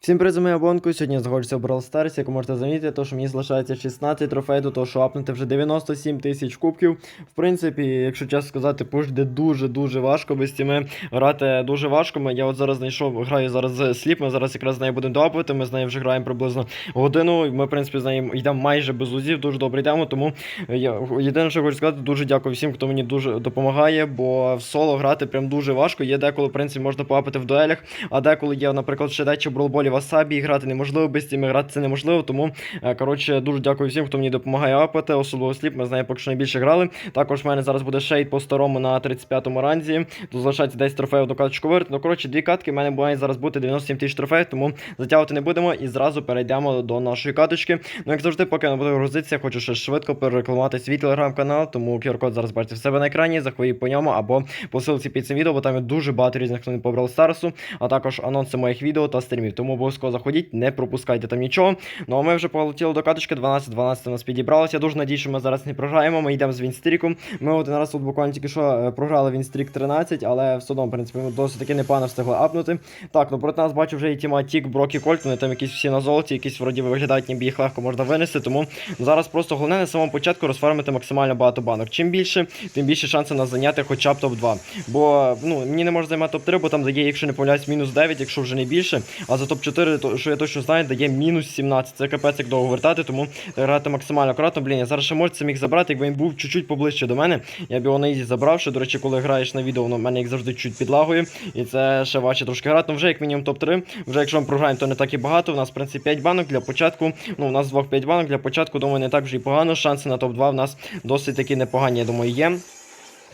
Всім привіт, моя бонку. Сьогодні знаходжуся в Brawl Stars, як можете замітити, то що мені залишається 16 трофей до того, що апнути вже 97 тисяч кубків. В принципі, якщо чесно сказати, пуш йде дуже-дуже важко без тіми грати дуже важко. Я от зараз знайшов, граю зараз сліп, ми зараз якраз з нею будемо доапувати, ми з нею вже граємо приблизно годину. Ми, в принципі, з нею йдемо майже без лузів, дуже добре йдемо. Тому я єдине, що хочу сказати, дуже дякую всім, хто мені дуже допомагає, бо в соло грати прям дуже важко. Є деколи, в принципі, можна поапити в дуелях, а деколи є, наприклад, ще дечі бролболі васабі, грати неможливо, без тіми грати це неможливо. Тому, е, коротше, дуже дякую всім, хто мені допомагає апати, особливо сліп. Ми з нею поки що найбільше грали. Також в мене зараз буде шейд по старому на 35-му ранзі. Тут залишається 10 трофеїв до каточку вирити. Ну, коротше, дві катки. в мене має зараз бути 97 тисяч трофеїв, тому затягувати не будемо і зразу перейдемо до нашої каточки. Ну, як завжди, поки не буду грузитися, хочу ще швидко перерекламувати свій телеграм-канал, тому QR-код зараз бачите в себе на екрані, заходіть по ньому або по ссылці під цим відео, бо там є дуже багато різних новин по Brawl Stars, а також анонси моїх відео та стрімів. Тому обов'язково заходіть, не пропускайте там нічого. Ну а ми вже полетіли до каточки, 12-12 у нас підібралося. Я дуже надію, що ми зараз не програємо. Ми йдемо з Вінстріком. Ми один раз тут буквально тільки що е, програли Вінстрік 13, але в судом, в принципі, ми досить таки непогано встигли апнути. Так, ну проти нас бачу вже і тіма Тік, Брок і Кольт, вони там якісь всі на золоті, якісь вроді виглядають, ніби їх легко можна винести. Тому зараз просто головне на самому початку розфармити максимально багато банок. Чим більше, тим більше шансів нас зайняти хоча б топ-2. Бо ну мені не може займати топ-3, бо там дає, якщо не помиляюсь, мінус 9, якщо вже не більше, а за топ 4 4, що я точно знаю, дає мінус 17. Це капець як довго вертати, тому грати максимально акуратно. Блін, я зараз ще морця міг забрати, якби він був чуть-чуть поближче до мене. Я б його на ізі забрав. Що до речі, коли граєш на відео, воно в мене як завжди чуть підлагує. І це ще важче трошки грати. Ну вже як мінімум топ-3. Вже якщо ми програємо, то не так і багато. У нас, в принципі, 5 банок для початку. Ну, у нас двох 5 банок для початку, думаю, не так вже і погано. Шанси на топ-2 в нас досить такі непогані, я думаю, є.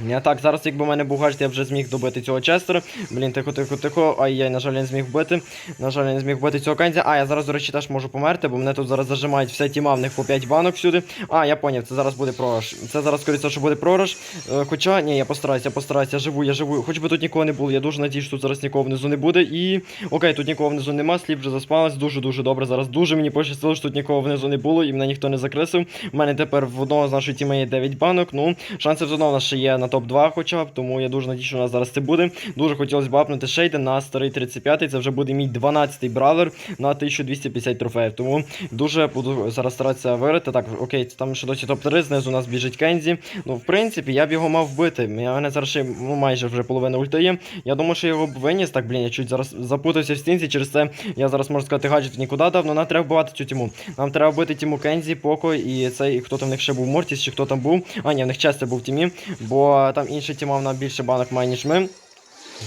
Я так, зараз, якби в мене був гаджет, я вже зміг добити цього честера. Блін, тихо, тихо, тихо. Ай, я, на жаль, не зміг вбити. На жаль, я не зміг вбити цього канзя. А, я зараз, до речі, теж можу померти, бо мене тут зараз зажимають вся тіма, в них по 5 банок всюди. А, я поняв, це зараз буде програш. Це зараз, скоріше, що буде програш. Е, хоча, ні, я постараюся, я постараюся, я живу, я живу. Хоч би тут нікого не було. Я дуже надію, що тут зараз нікого внизу не буде. І. Окей, тут нікого внизу нема, сліп вже заспалась. Дуже-дуже добре. Зараз дуже мені пощастило, що тут нікого внизу не було, і мене ніхто не закрисив. У мене тепер в одного з нашої тіми є 9 банок. Ну, шансів одного в нас ще є на топ-2 хоча б, тому я дуже надію, що у нас зараз це буде. Дуже хотілося б апнути шейди на старий 35-й. Це вже буде мій 12-й бравлер на 1250 трофеїв. Тому дуже буду зараз старатися вирити. Так, окей, там ще досі топ-3, знизу у нас біжить Кензі. Ну, в принципі, я б його мав вбити. У мене зараз ще ну, майже вже половина ульти є. Я думаю, що я його б виніс. Так, блін, я чуть зараз запутався в стінці. Через це я зараз можу сказати, гаджет нікуди дав, але нам треба вбивати цю тіму. Нам треба вбити тіму Кензі, Поко і цей, хто там в них ще був Мортіс, чи хто там був. А, ні, в них Честер був в тімі, бо там інший тіма на більше банок має, ніж ми.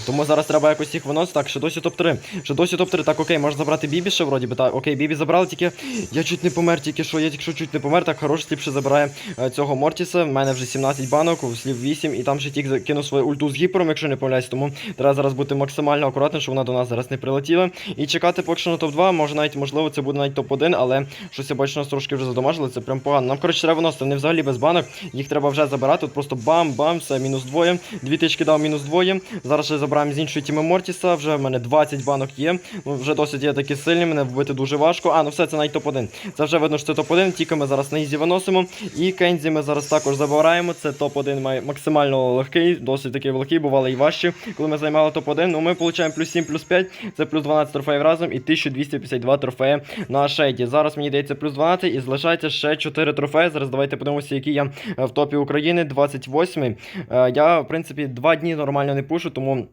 Тому зараз треба якось їх виносити. Так, ще досі топ-3. Ще досі топ-3. Так, окей, можна забрати Бібі ще вроді би. Так, окей, Бібі забрали, тільки я чуть не помер, тільки що, я тільки що чуть не помер. Так, хорош, сліп ще забирає е, цього Мортіса. У мене вже 17 банок, слів 8, і там ще тільки закинув свою ульту з гіпером, якщо не помиляюсь. Тому треба зараз бути максимально акуратним, щоб вона до нас зараз не прилетіла. І чекати поки що на топ-2. Може навіть, можливо, це буде навіть топ-1, але щось я бачу, нас трошки вже задомажили. Це прям погано. Нам, коротше, треба виносити. Вони взагалі без банок. Їх треба вже забирати. Тут просто бам-бам, все, мінус двоє. Дві тички дав мінус двоє. Зараз ще забираємо з іншої тіми Мортіса. Вже в мене 20 банок є. Ну, вже досить є такі сильні, мене вбити дуже важко. А, ну все, це навіть топ-1. Це вже видно, що це топ-1. Тільки ми зараз на ізі виносимо. І Кензі ми зараз також забираємо. Це топ-1 має максимально легкий, досить такий великий, бували і важчі, коли ми займали топ-1. Ну ми отримуємо плюс 7, плюс 5. Це плюс 12 трофеїв разом і 1252 трофеї на шейді. Зараз мені дається плюс 12 і залишається ще 4 трофеї. Зараз давайте подивимося, які я е, в топі України. 28. Е, Я, в принципі, 2 дні нормально не пушу, тому.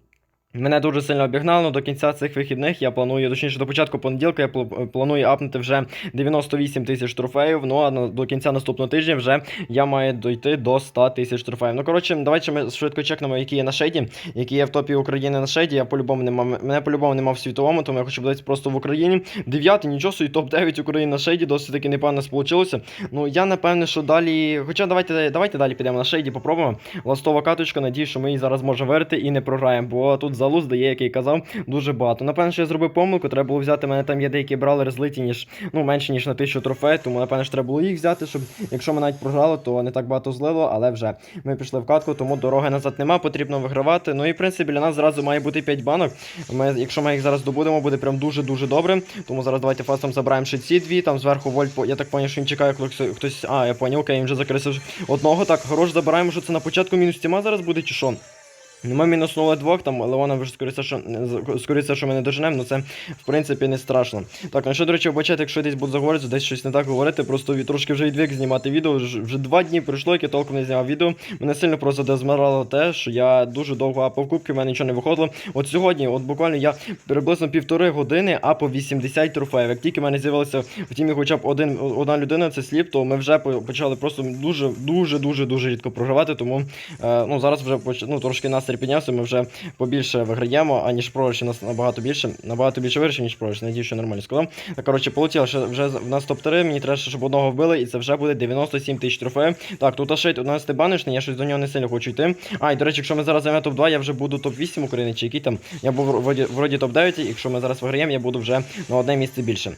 Мене дуже сильно обігнало, до кінця цих вихідних я планую, точніше до початку понеділка я планую апнути вже 98 тисяч трофеїв. Ну а до кінця наступного тижня вже я маю дойти до 100 тисяч трофеїв. Ну коротше, давайте ми швидко чекнемо, які є на шейді, які є в топі України на шейді. Я по-любому не мав, мене по-любому нема в світовому, тому я хочу подивитися просто в Україні. Дев'ятий, нічого собі, топ-9 України на шейді, досить таки непогано сполучилося. Ну я напевне, що далі. Хоча давайте, давайте далі підемо на шейді, попробуємо. Ластова каточка, надію, що ми її зараз можемо вирити і не програємо, бо тут залуз дає, як казав, дуже багато. Напевно, що я зробив помилку, треба було взяти. Мене там є деякі бралери злиті, ніж ну менше ніж на 1000 трофей, тому напевно що треба було їх взяти, щоб якщо ми навіть програли, то не так багато злило, але вже ми пішли в катку, тому дороги назад нема, потрібно вигравати. Ну і в принципі для нас зразу має бути 5 банок. Ми, якщо ми їх зараз добудемо, буде прям дуже-дуже добре. Тому зараз давайте фастом забираємо ще ці дві. Там зверху вольт, я так поняв, що він чекає, коли хтось. А, я поняв, окей, він вже закрисив одного. Так, хорош забираємо, що це на початку мінус тіма зараз буде, чи що? Ми мінуснули двох, там Леона вже скоріше, що, скоріше, що ми не доженемо, ну це в принципі не страшно. Так, ну що, до речі, вибачайте, якщо десь буду заговорити, десь щось не так говорити, просто від- трошки вже відвик знімати відео. Вже, два дні пройшло, як я толком не зняв відео. Мене сильно просто дезморало те, що я дуже довго апав кубки, в мене нічого не виходило. От сьогодні, от буквально я приблизно півтори години апав 80 трофеїв. Як тільки в мене з'явилося в тімі хоча б один, одна людина, це сліп, то ми вже почали просто дуже, дуже, дуже, дуже рідко програвати, тому е, ну, зараз вже ну, трошки піднявся, ми вже побільше виграємо, аніж програші нас набагато більше, набагато більше виграшів, ніж програші. Надію, що нормально сказав. Коротше, полетіло, що вже в нас топ-3, мені треба, щоб одного вбили, і це вже буде 97 тисяч трофеїв. Так, тут аж 11 банишний, я щось до нього не сильно хочу йти. А, і до речі, якщо ми зараз займемо топ-2, я вже буду топ-8 України, чи який там. Я був вроді, вроді топ-9, і якщо ми зараз виграємо, я буду вже на одне місце більше.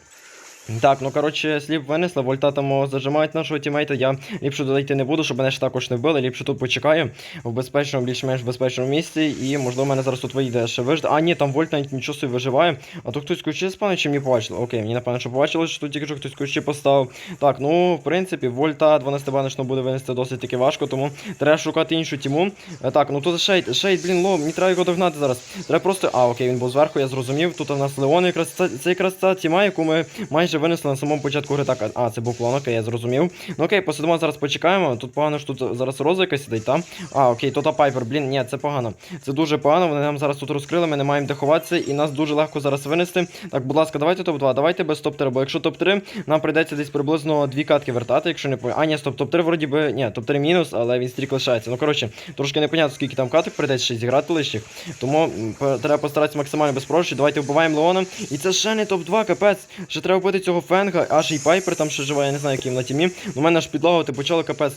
Так, ну коротше, сліп винесли, вольта там зажимають нашого тімейта. Я ліпше йти не буду, щоб мене ж також не вбили. Ліпше тут почекаю в безпечному, більш-менш безпечному місці. І можливо мене зараз тут вийде ще вижити. А, ні, там вольт навіть нічого собі виживає. А то хтось ключі спане, чи мені побачило? Окей, мені напевно, що побачило, що тут тільки що хтось ключі поставив. Так, ну в принципі, вольта 12 баночно буде винести досить таки важко, тому треба шукати іншу тіму. Е, Так, ну тут шейд, шейд, блін, ло, мені треба його догнати зараз. Треба просто. А, окей, він був зверху, я зрозумів. Тут у нас Леон якраз це, це якраз ця тіма, яку ми майже винесли на самому початку гри. Так, а це був клон, окей, я зрозумів. Ну окей, посидимо зараз почекаємо. Тут погано, що тут зараз роза якась сидить, там. А, окей, то та пайпер, блін, ні, це погано. Це дуже погано. Вони нам зараз тут розкрили, ми не маємо де ховатися, і нас дуже легко зараз винести. Так, будь ласка, давайте топ-2, давайте без топ-3, бо якщо топ-3, нам прийдеться десь приблизно дві катки вертати, якщо не. А, ні, стоп, топ-3 вроді би. Ні, топ-3 мінус, але він стрік лишається. Ну коротше, трошки непонятно, скільки там каток прийдеться ще зіграти лишніх. Тому треба постаратися максимально без. Давайте вбиваємо Леона. І це ще не топ-2, капець. Ще треба вбити цього фенга, аж і пайпер там ще живе, я не знаю, який на тімі. У мене аж підлагувати почало капець.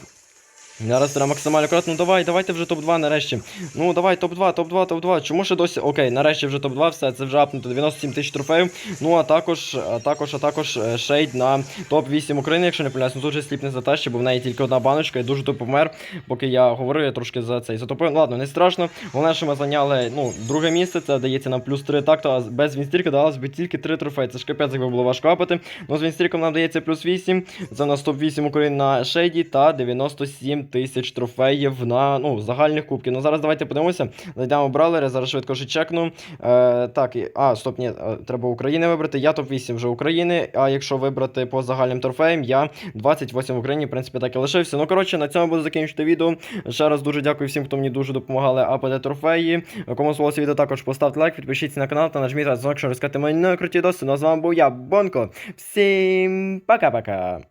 Зараз треба максимально акуратно. Ну давай, давайте вже топ-2 нарешті. Ну давай, топ-2, топ-2, топ-2. Чому ще досі? Окей, нарешті вже топ-2, все, це вже апнуто 97 тисяч трофеїв. Ну а також, а також, а також е, шейд на топ-8 України, якщо не помиляюсь. Ну тут же сліп не затащив, бо в неї тільки одна баночка і дуже тупо помер. Поки я говорив, я трошки за цей затопив. Ну ладно, не страшно. Головне, що ми зайняли ну, друге місце, це дається нам плюс 3 так, то а без Вінстріка далось би тільки 3 трофеї. Це ж капець, якби було важко апати. Ну з Вінстріком нам дається плюс 8. Це у нас топ-8 України на шейді та 97 тисяч трофеїв на ну, загальних кубків. Ну зараз давайте подивимося. Зайдемо в бравлери, зараз швидко ще чекну. Е, так, а, стоп, ні, е, треба України вибрати. Я топ-8 вже України. А якщо вибрати по загальним трофеям, я 28 в Україні, в принципі, так і лишився. Ну, коротше, на цьому буду закінчити відео. Ще раз дуже дякую всім, хто мені дуже допомагали апати трофеї. Кому сподобалося відео, також поставте лайк, підпишіться на канал та нажміть дзвонок, щоб розказати мої нові круті доси. Ну а з вами був я, Бонко. Всім пока-пока.